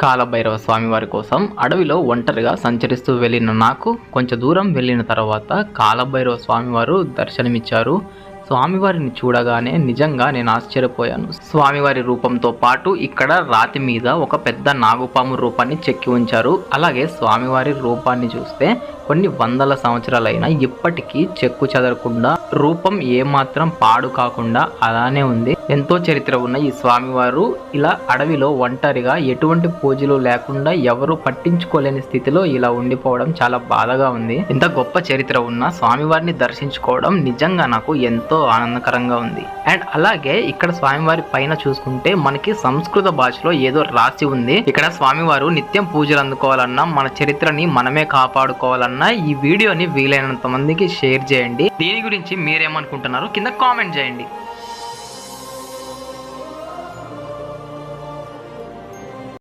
కాలభైరవ స్వామివారి కోసం అడవిలో ఒంటరిగా సంచరిస్తూ వెళ్ళిన నాకు కొంచెం దూరం వెళ్ళిన తర్వాత కాలభైరవ స్వామివారు దర్శనమిచ్చారు. స్వామివారిని చూడగానే నిజంగా నేను ఆశ్చర్యపోయాను. స్వామివారి రూపంతో పాటు ఇక్కడ రాతి మీద ఒక పెద్ద నాగుపాము రూపాన్ని చెక్కి ఉంచారు. అలాగే స్వామివారి రూపాన్ని చూస్తే కొన్ని వందల సంవత్సరాలైనా ఇప్పటికీ చెక్కు చెదరకుండా రూపం ఏమాత్రం పాడు కాకుండా అలానే ఉంది. ఎంతో చరిత్ర ఉన్న ఈ స్వామివారు ఇలా అడవిలో ఒంటరిగా ఎటువంటి పూజలు లేకుండా ఎవరు పట్టించుకోలేని స్థితిలో ఇలా ఉండిపోవడం చాలా బాధగా ఉంది. ఇంత గొప్ప చరిత్ర ఉన్న స్వామివారిని దర్శించుకోవడం నిజంగా నాకు ఎంతో ఆనందకరంగా ఉంది. అండ్ అలాగే ఇక్కడ స్వామివారి పైన చూసుకుంటే మనకి సంస్కృత భాషలో ఏదో రాసి ఉంది. ఇక్కడ స్వామివారు నిత్యం పూజలు అందుకోవాలన్నా మన చరిత్రని మనమే కాపాడుకోవాలన్నా ఈ వీడియోని వీలైనంత మందికి షేర్ చేయండి. దీని గురించి మీరేమనుకుంటున్నారో కింద కామెంట్ చేయండి.